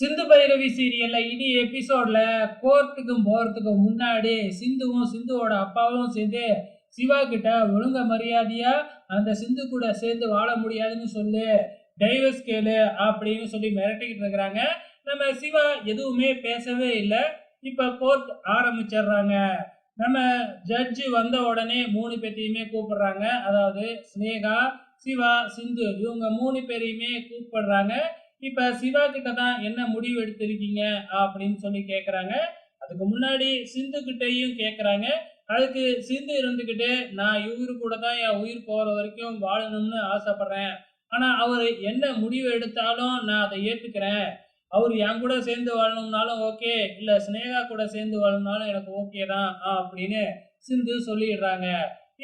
சிந்து பைரவி சீரியல்ல இனி எபிசோட்ல கோர்ட்டுக்கும் போறதுக்கு முன்னாடி சிந்துவும் சிந்துவோட அப்பாவும் சேர்ந்து சிவா கிட்ட ஒழுங்க மரியாதையா அந்த சிந்து கூட சேர்ந்து வாழ முடியாதுன்னு சொல்லு டைவர்ஸ் கேளு அப்படின்னு சொல்லி மிரட்டிக்கிட்டு இருக்கிறாங்க. நம்ம சிவா எதுவுமே பேசவே இல்லை. இப்ப கோர்ட் ஆரம்பிச்சிடுறாங்க. நம்ம ஜட்ஜு வந்த உடனே மூணு பேத்தையுமே கூப்பிடுறாங்க. அதாவது ஸ்னேகா சிவா சிந்து இவங்க மூணு பேரையுமே கூப்பிடுறாங்க. இப்ப சிவா கிட்ட தான் என்ன முடிவு எடுத்திருக்கீங்க அப்படின்னு சொல்லி கேக்குறாங்க. அதுக்கு முன்னாடி சிந்து கிட்டையும் கேக்குறாங்க. அதுக்கு சிந்து இருந்துகிட்டு நான் இவரு கூட தான் என் உயிர் போற வரைக்கும் வாழணும்னு ஆசைப்படுறேன். ஆனா அவர் என்ன முடிவு எடுத்தாலும் நான் அதை ஏத்துக்கிறேன். அவர் என் கூட சேர்ந்து வாழணும்னாலும் ஓகே. இல்ல ஸ்னேகா கூட சேர்ந்து வாழணும்னாலும் எனக்கு ஓகே தான் அப்படின்னு சிந்து சொல்லிடுறாங்க.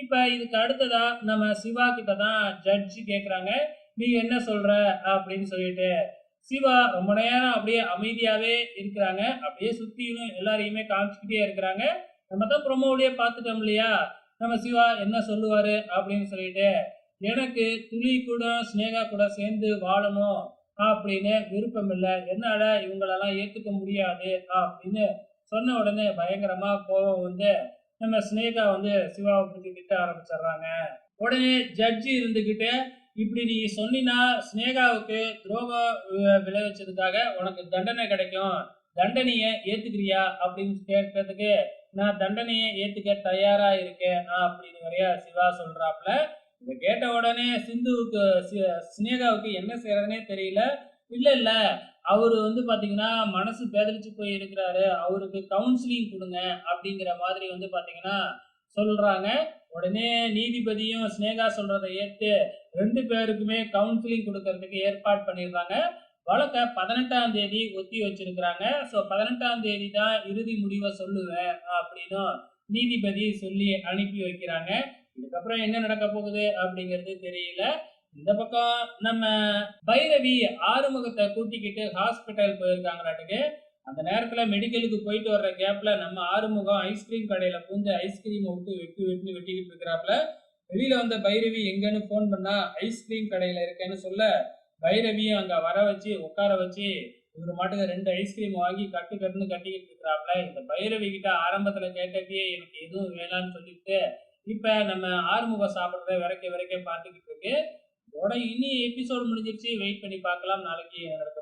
இப்ப இதுக்கு அடுத்ததா நம்ம சிவா கிட்ட தான் ஜட்ஜி கேக்குறாங்க. நீ என்ன சொல்ற? அப்படின்னு சொல்லிட்டு சிவா ரொம்ப நேரம் அப்படியே அமைதியாவே இருக்கிறாங்க. அப்படியே சுத்தியும் எல்லாரையுமே காமிச்சுக்கிட்டே இருக்கிறாங்க. நம்ம தான் ப்ரொமோவிலேயே பார்த்துட்டோம் இல்லையா? நம்ம சிவா என்ன சொல்லுவாரு அப்படின்னு சொல்லிட்டு எனக்கு துளி கூட ஸ்னேகா கூட சேர்ந்து வாழணும் அப்படின்னு விருப்பம் இல்லை. என்னால இவங்களெல்லாம் ஏத்துக்க முடியாது அப்படின்னு சொன்ன உடனே பயங்கரமா கோபம் வந்து நம்ம ஸ்னேகா வந்து சிவாவை பத்தி திட்ட ஆரம்பிச்சிடுறாங்க. உடனே ஜட்ஜி இருந்துகிட்டு இப்படி நீ சொன்னினா ஸ்னேகாவுக்கு துரோகம் வி- விளைவிச்சதுக்காக உனக்கு தண்டனை கிடைக்கும். தண்டனையை ஏத்துக்கிறியா? அப்படின்னு கேட்கறதுக்கு நான் தண்டனையை ஏத்துக்க தயாரா இருக்கேன். அப்படின்னு வரைய சிவா சொல்றாப்ல இதை கேட்ட உடனே சிந்துவுக்கு சி- ஸ்னேகாவுக்கு என்ன செய்யறதுனே தெரியல. இல்ல இல்ல. அவரு வந்து பாத்தீங்கன்னா மனசு பேதலிச்சு போய் இருக்கிறாரு அவருக்கு கவுன்சிலிங் கொடுங்க. அப்படிங்கிற மாதிரி வந்து பாத்தீங்கன்னா சொல்றாங்க. உடனே நீதிபதியும் ஸ்னேகா சொல்றதை ஏற்று ரெண்டு பேருக்குமே கவுன்சிலிங் கொடுக்கறதுக்கு ஏற்பாடு பண்ணிடுறாங்க. வழக்க பதினெட்டாம் தேதி ஒத்தி வச்சிருக்கிறாங்க. ஸோ பதினெட்டாம் தேதி தான் இறுதி முடிவை சொல்லுவேன் அப்படின்னு நீதிபதி சொல்லி அனுப்பி வைக்கிறாங்க. இதுக்கப்புறம் என்ன நடக்க போகுது அப்படிங்கிறது தெரியல. இந்த பக்கம் நம்ம பைரவி ஆறுமுகத்தை கூட்டிக்கிட்டு ஹாஸ்பிட்டல் போயிருக்காங்களாட்டுக்கு. அந்த நேரத்தில் மெடிக்கலுக்கு போயிட்டு வர்ற கேப்பில் நம்ம ஆறுமுகம் ஐஸ்கிரீம் கடையில் பூந்து ஐஸ்கிரீமை விட்டு வெட்டி வெட்டி வெட்டிக்கிட்டு இருக்கிறாப்புல வெளியில் வந்த பைரவி எங்கன்னு ஃபோன் பண்ணால் ஐஸ்கிரீம் கடையில் இருக்கேன்னு சொல்ல பைரவியும் அங்கே வர வச்சு உட்கார வச்சு இவர் மாட்டுக்கு ரெண்டு ஐஸ்கிரீம் வாங்கி கட்டு கட்டுன்னு கட்டிக்கிட்டு இருக்கிறாப்புல இந்த பைரவி கிட்ட ஆரம்பத்தில் கேட்டப்பயே எனக்கு எதுவும் வேணாம்னு சொல்லிட்டு இப்போ நம்ம ஆறுமுகம் சாப்பிட்றத விரைக்க விரைக்க பார்த்துக்கிட்டு இருக்கு. இதோட இனி எபிசோட் முடிஞ்சிருச்சு. வெயிட் பண்ணி பார்க்கலாம். நாளைக்கு நடக்க